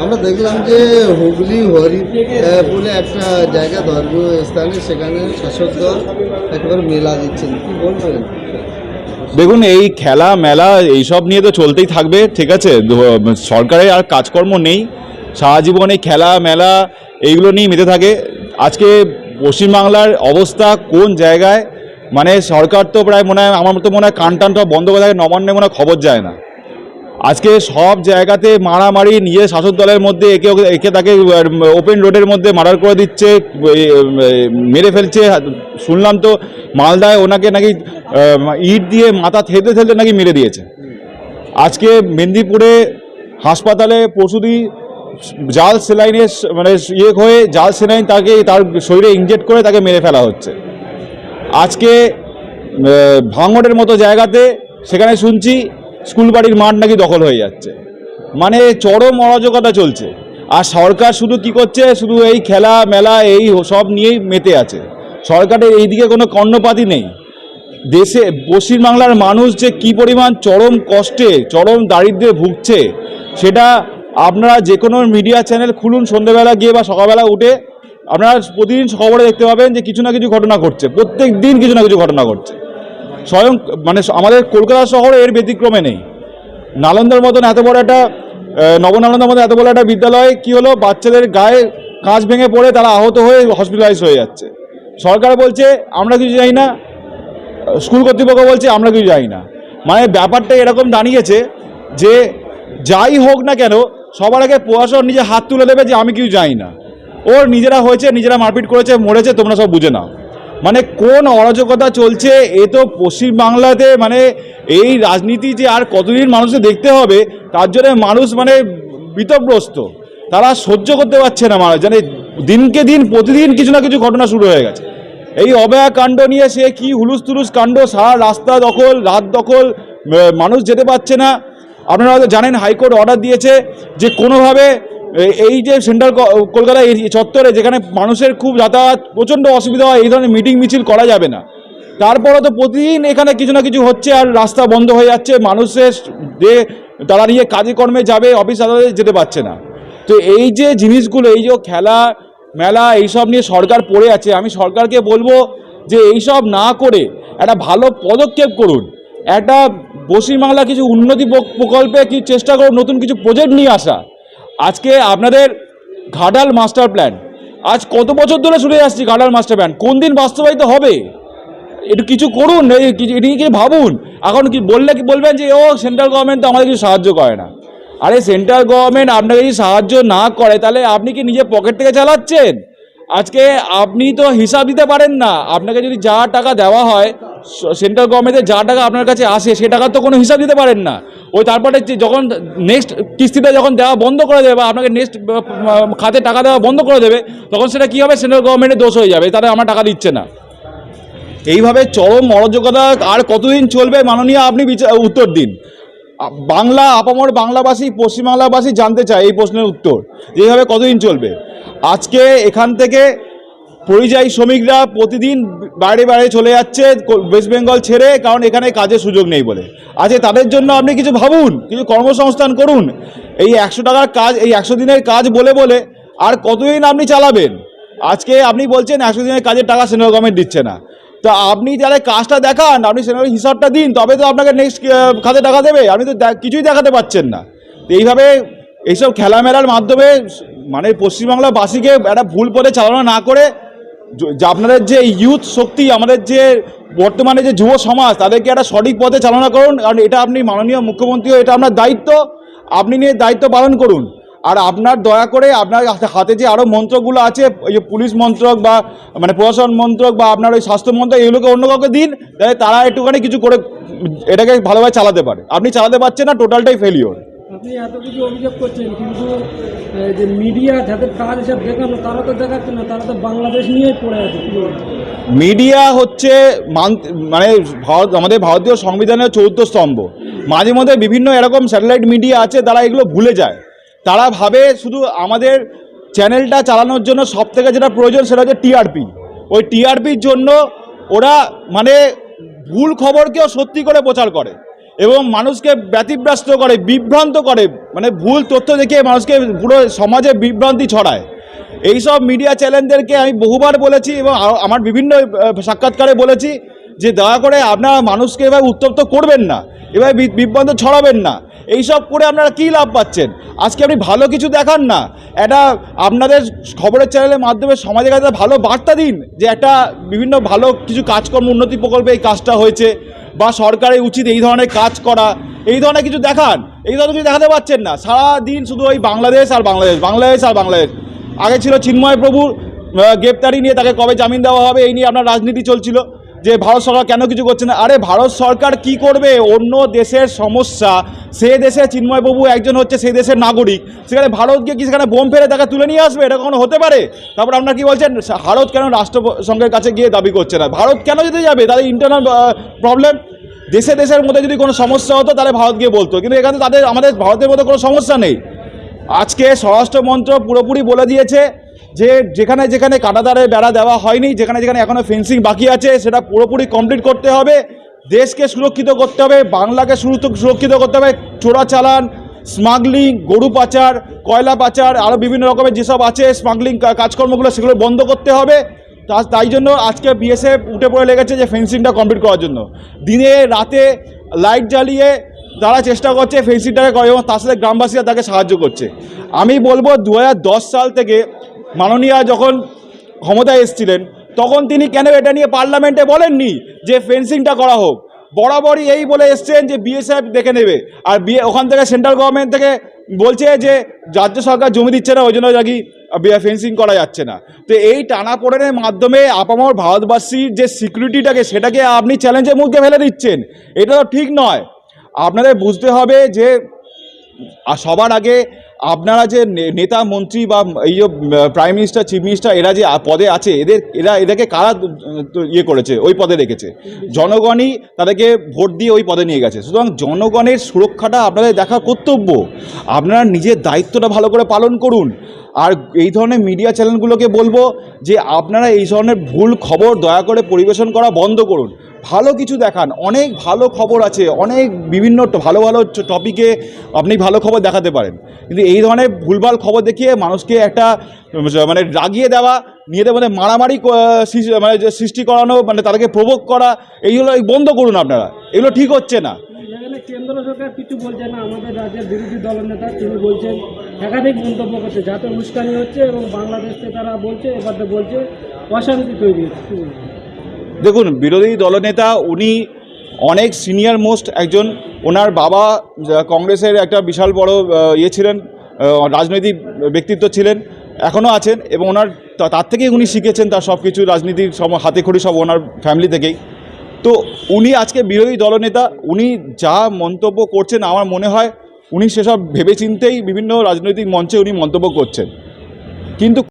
আমরা দেখলাম যে হুগলি হরি বলে একটা জায়গা, ধর্মীয় স্থানে সেখানে শাসক দল একেবারে মেলা দিচ্ছেন। কি বলবেন? দেখুন, এই খেলা, মেলা, এইসব নিয়ে তো চলতেই থাকবে, ঠিক আছে? সরকারের আর কাজকর্ম নেই। সারা এই খেলা, মেলা, এইগুলো নিয়েই মেতে থাকে। আজকে পশ্চিমবাংলার অবস্থা কোন জায়গায়? মানে সরকার তো প্রায় মনে হয়, আমার তো মনে হয় কান টানটা বন্ধ করে থাকে নবান্নে মনে খবর যায় না। আজকে সব জায়গাতে মারামারি নিজের শাসক দলের মধ্যে একে একে তাকে ওপেন রোডের মধ্যে মার্ডার করে দিচ্ছে মেরে ফেলছে। শুনলাম তো মালদায় ওনাকে নাকি ইট দিয়ে মাথা থেতে থেতে নাকি মেরে দিয়েছে। আজকে মেদিনীপুরে হাসপাতালে পশুদি জাল সেলাইনে মানে ইয়ে হয়ে জাল সেলাইন তাকে, তার শরীরে ইনজেক্ট করে তাকে মেরে ফেলা হচ্ছে। আজকে ভাঙড়ের মতো জায়গাতে সেখানে শুনছি স্কুল বাড়ির মাঠ নাকি দখল হয়ে যাচ্ছে। মানে চরম অরাজকতা চলছে। আর সরকার শুধু কি করছে? শুধু এই খেলা, মেলা, এই সব নিয়েই মেতে আছে। সরকারের এইদিকে কোনো কর্ণপাতি নেই। দেশে পশ্চিমবাংলার মানুষ যে কি পরিমাণ চরম কষ্টে, চরম দারিদ্র্যে ভুগছে, সেটা আপনারা যে কোনো মিডিয়া চ্যানেল খুলুন সন্ধ্যেবেলা গিয়ে বা সকালবেলা উঠে। আপনারা প্রতিদিন খবরে দেখতে পাবেন যে কিছু না কিছু ঘটনা ঘটছে। প্রত্যেক দিন কিছু না কিছু ঘটনা ঘটছে। স্বয়ং মানে আমাদের কলকাতা শহরে এর ব্যতিক্রমে নেই। নালন্দার মতন এত বড় একটা নবনালন্দার মতো এত বড় একটা বিদ্যালয় কি হলো? বাচ্চাদের গায়ে কাঁচ ভেঙে পড়ে তারা আহত হয়ে হসপিটালাইজ হয়ে যাচ্ছে। সরকার বলছে, আমরা কিছু জানি না। স্কুল কর্তৃপক্ষ বলছে, আমরা কিছু জানি না। মানে ব্যাপারটা এরকম দাঁড়িয়েছে যে যাই হোক না কেন, সবার আগে প্রশাসন নিজে হাত তুলে দেবে যে আমি কিছু জানি না। ওর নিজেরা হয়েছে, নিজেরা মারপিট করেছে, মরেছে, তোমরা সব বুঝে নাও। মানে কোন অরাজকতা চলছে, এ তো পশ্চিমবাংলাতে মানে এই রাজনীতি যে আর কতদিন মানুষকে দেখতে হবে, তার জন্য মানুষ মানে বিতগ্রস্ত তারা সহ্য করতে পারছে না মানুষ মানে দিনকে দিন, প্রতিদিন কিছু না কিছু ঘটনা শুরু হয়ে গেছে। এই অবয়া কাণ্ড নিয়ে সে কি হুলুস তুলুস কাণ্ড, সারা রাস্তা দখল, রাত দখল মানুষ যেতে পারছে না। আপনারা হয়তো জানেন হাইকোর্ট অর্ডার দিয়েছে যে কোনোভাবে এই যে সেন্ট্রাল কলকাতা চত্বরে যেখানে মানুষের খুব যাতায়াত, প্রচণ্ড অসুবিধা হয়, এই ধরনের মিটিং মিছিল করা যাবে না। তারপরে তো প্রতিদিন এখানে কিছু না কিছু হচ্ছে আর রাস্তা বন্ধ হয়ে যাচ্ছে, মানুষের যে তারা নিয়ে কাজে কর্মে যাবে, অফিস আদালতে যেতে পারছে না। তো এই যে জিনিসগুলো, এই যে খেলা, মেলা, এইসব নিয়ে সরকার পড়ে আছে, আমি সরকারকে বলব যে এইসব না করে একটা ভালো পদক্ষেপ করুন। একটা পশ্চিমবাংলা কিছু উন্নতি প্রকল্পে কি চেষ্টা করুন, নতুন কিছু প্রজেক্ট নিয়ে আসা। আজকে আপনাদের ঘাটাল মাস্টার প্ল্যান। আজ কত বছর ধরে শুনে আসছি ঘাটাল মাস্টার প্ল্যান? কোন দিন বাস্তবায়িত হবে? একটু কিছু করুন কিছু এটি কি ভাবুন। এখন কি বললে কি বলবেন যে, ও সেন্ট্রাল গভর্নমেন্ট তো আমাদের কিছু সাহায্য করে না। আরে সেন্ট্রাল গভর্নমেন্ট আপনাকে যদি সাহায্য না করে, তাহলে আপনি কি নিজের পকেট থেকে চালাচ্ছেন? আজকে আপনি তো হিসাব দিতে পারেন না। আপনাকে যদি যা টাকা দেওয়া হয় সেন্ট্রাল গভর্নমেন্টের যা টাকা আপনার কাছে আসে, সে টাকার তো কোনো হিসাব দিতে পারেন না। ওই তারপরে যখন নেক্সট কিস্তিতে যখন দেওয়া বন্ধ করে দেবে বা আপনাকে নেক্সট খাতে টাকা দেওয়া বন্ধ করে দেবে, তখন সেটা কী হবে? সেন্ট্রাল গভর্নমেন্টের দোষ হয়ে যাবে, তারা আমার টাকা দিচ্ছে না। এইভাবে চরম অরাজকতা আর কতদিন চলবে মাননীয় আপনি উত্তর দিন। বাংলা, আপামর বাংলাভাষী পশ্চিমবাংলাভাষী জানতে চায় এই প্রশ্নের উত্তর এইভাবে কতদিন চলবে। আজকে এখান থেকে পরিযায়ী শ্রমিকরা প্রতিদিন বাইরে বাইরে চলে যাচ্ছে ওয়েস্ট বেঙ্গল ছেড়ে, কারণ এখানে কাজের সুযোগ নেই বলে। আজকে তাদের জন্য আপনি কিছু ভাবুন, কিছু কর্মসংস্থান করুন। এই একশো টাকার কাজ, এই একশো দিনের কাজ বলে বলে আর কতদিন আপনি চালাবেন? আজকে আপনি বলছেন একশো দিনের কাজের টাকা সেন্ট্রাল গভর্নমেন্ট দিচ্ছে না। তো আপনি তাহলে কাজটা দেখান, আপনি সেন্ট্রাল হিসাবটা দিন, তবে তো আপনাকে নেক্সট খাতে টাকা দেবে, আপনি তো কিছুই দেখাতে পাচ্ছেন না। তো এইভাবে এইসব খেলামেলার মাধ্যমে মানে পশ্চিমবাংলাবাসীকে একটা ভুল পথে চালনা না করে আপনাদের যে ইউথ শক্তি, আমাদের যে বর্তমানে যে যুব সমাজ, তাদেরকে একটা সঠিক পথে চালনা করুন, কারণ এটা আপনি মাননীয় মুখ্যমন্ত্রী এটা আপনার দায়িত্ব। আপনি নিয়ে দায়িত্ব পালন করুন। আর আপনার দয়া করে আপনার হাতে যে আরও মন্ত্রকগুলো আছে, ওই যে পুলিশ মন্ত্রক বা মানে প্রশাসন মন্ত্রক বা আপনার ওই স্বাস্থ্য মন্ত্রক, এগুলোকে অন্য কাউকে দিন তাহলে তারা একটুখানি কিছু করে, এটাকে ভালোভাবে চালাতে পারে। আপনি চালাতে পারছেন না, টোটালটাই ফেলিওর আপনি এত কিছু অভিযোগ করছেন, কিন্তু যে মিডিয়া যাদের কাজ হিসাব দেখানো, তারা তো দেখাচ্ছে না, তারা তো বাংলাদেশ নিয়েই পড়ে আছে মিডিয়া হচ্ছে মানে ভারত, আমাদের ভারতীয় সংবিধানের চৌদ্দ স্তম্ভ। মাঝে মধ্যে বিভিন্ন এরকম স্যাটেলাইট মিডিয়া আছে, তারা এগুলো ভুলে যায়। তারা ভাবে শুধু আমাদের চ্যানেলটা চালানোর জন্য সব থেকে যেটা প্রয়োজন সেটা হচ্ছে টিআরপি। ওই টিআরপির জন্য ওরা মানে ভুল খবরকেও সত্যি করে প্রচার করে। এবং মানুষকে ব্যতিব্যস্ত করে, বিভ্রান্ত করে মানে ভুল তথ্য দেখে মানুষকে পুরো সমাজে বিভ্রান্তি ছড়ায়। এইসব মিডিয়া চ্যানেলদেরকে আমি বহুবার বলেছি এবং আমার বিভিন্ন সাক্ষাৎকারে বলেছি যে দয়া করে আপনারা মানুষকে এবার উত্তপ্ত করবেন না এবার বি- বিভ্রান্ত ছড়াবেন না। এইসব করে আপনারা কী লাভ পাচ্ছেন? আজকে আপনি ভালো কিছু দেখান না। একটা আপনাদের খবরের চ্যানেলের মাধ্যমে সমাজের কাছে ভালো বার্তা দিন যে একটা বিভিন্ন ভালো কিছু কাজকর্ম উন্নতি প্রকল্পে এই কাজটা হয়েছে বা সরকারের উচিত এই ধরনের কাজ করা, এই ধরনের কিছু দেখান। এই ধরনের কিছু দেখাতে পারছেন না। সারা দিন শুধু ওই বাংলাদেশ আর বাংলাদেশ বাংলাদেশ আর বাংলাদেশ। আগে ছিল চিন্ময় প্রভুর গ্রেপ্তারি নিয়ে তাকে কবে জামিন দেওয়া হবে এই নিয়ে আপনার রাজনীতি চলছিল। যে ভারত সরকার কেন কিছু করছে না? আরে, ভারত সরকার কি করবে? অন্য দেশের সমস্যা। সে দেশে চিন্ময়বাবু একজন হচ্ছে সেই দেশের নাগরিক। সেখানে ভারত গিয়ে কি সেখানে বোম ফেলে তাকে তুলে নিয়ে আসবে? এটা কখনো হতে পারে? তারপর আপনার কি বলছেন, ভারত কেন রাষ্ট্রসংঘের কাছে গিয়ে দাবি করছে না? ভারত কেন যেতে যাবে? তাদের ইন্টারনাল প্রবলেম দেশে দেশের মধ্যে যদি কোনো সমস্যা হতো, তাহলে ভারত গিয়ে বলতো। কিন্তু এখানে তাদের, আমাদের ভারতের মধ্যে কোনো সমস্যা নেই। আজকে স্বরাষ্ট্র মন্ত্র পুরোপুরি বলে দিয়েছে যে যেখানে যেখানে কাটাতারের বেড়া দেওয়া হয়নি, যেখানে যেখানে এখনও ফেন্সিং বাকি আছে, সেটা পুরোপুরি কমপ্লিট করতে হবে। দেশকে সুরক্ষিত করতে হবে, বাংলাকে সুরক্ষিত করতে হবে। চোরাচালান স্মাগলিং গরু পাচার, কয়লা পাচার আরও বিভিন্ন রকমের যেসব আছে স্মাগলিং কাজকর্মগুলো, সেগুলো বন্ধ করতে হবে। তাই জন্য আজকে বিএসএফ উঠে পড়ে লেগেছে যে ফেন্সিংটা কমপ্লিট করার জন্য। দিনে, রাতে লাইট জ্বালিয়ে তারা চেষ্টা করছে ফেন্সিংটাকে করে এবং তার সাথে গ্রামবাসীরা তাকে সাহায্য করছে। আমি বলব দু হাজার দশ সাল থেকে মাননীয়া যখন ক্ষমতায় এসেছিলেন, তখন তিনি কেন এটা নিয়ে পার্লামেন্টে বলেননি যে ফেন্সিংটা করা হোক? বরাবরই এই বলে এসছেন যে বিএসএফ দেখে নেবে। আর বিয়ে ওখান থেকে সেন্ট্রাল গভর্নমেন্ট থেকে বলছে যে রাজ্য সরকার জমি দিচ্ছে না, ওই জন্য নাকি ফেন্সিং করা যাচ্ছে না। তো এই টানাপোড়েনের মাধ্যমে আপামর ভারতবাসীর যে সিকিউরিটিটাকে, সেটাকে আপনি চ্যালেঞ্জের মুখে ফেলে দিচ্ছেন। এটা তো ঠিক নয়। আপনাদের বুঝতে হবে যে সবার আগে আপনারা যে নেতা, মন্ত্রী বা এই যে প্রাইম মিনিস্টার চিফ মিনিস্টার এরা যে পদে আছে, এদের, এরা, এদেরকে কারা ইয়ে করেছে, ওই পদে রেখেছে? জনগণই তাদেরকে ভোট দিয়ে ওই পদে নিয়ে গেছে। সুতরাং জনগণের সুরক্ষাটা আপনাদের দেখা কর্তব্য। আপনারা নিজের দায়িত্বটা ভালো করে পালন করুন। আর এই ধরনের মিডিয়া চ্যানেলগুলোকে বলব যে, আপনারা এই ধরনের ভুল খবর দয়া করে পরিবেশন করা বন্ধ করুন। ভালো কিছু দেখান। অনেক ভালো খবর আছে, অনেক বিভিন্ন ভালো ভালো টপিকে আপনি ভালো খবর দেখাতে পারেন। কিন্তু এই ধরনের ভুলভাল খবর দেখিয়ে মানুষকে একটা মানে রাগিয়ে দেওয়া নিজেদের মধ্যে মারামারি মানে সৃষ্টি করানো মানে তাদেরকে প্রভোগ করা, এইগুলো বন্ধ করুন আপনারা। এগুলো ঠিক হচ্ছে না। কেন্দ্র সরকার কিছু বলছে না, আমাদের রাজ্যের বিরোধী দলনেতা তিনি বলছেন, একাধিক মন্তব্য করছে, যাতে উস্কানি হচ্ছে এবং বাংলাদেশকে তারা বলছে এবার বলছে, অশান্তি তৈরি হচ্ছে? দেখুন, বিরোধী দলনেতা উনি অনেক সিনিয়র মোস্ট একজন, ওনার বাবা কংগ্রেসের একটা বিশাল বড় ইয়ে ছিলেন রাজনৈতিক ব্যক্তিত্ব ছিলেন এখনও আছেন এবং ওনার তার থেকেই উনি শিখেছেন তার সব কিছু রাজনীতির সব হাতে খড়ি সব ওনার ফ্যামিলি থেকেই। তো উনি আজকে বিরোধী দলনেতা, উনি যা মন্তব্য করছেন, আমার মনে হয় উনি সেসব ভেবেচিন্তেই বিভিন্ন রাজনৈতিক মঞ্চে উনি মন্তব্য করছেন। কিন্তু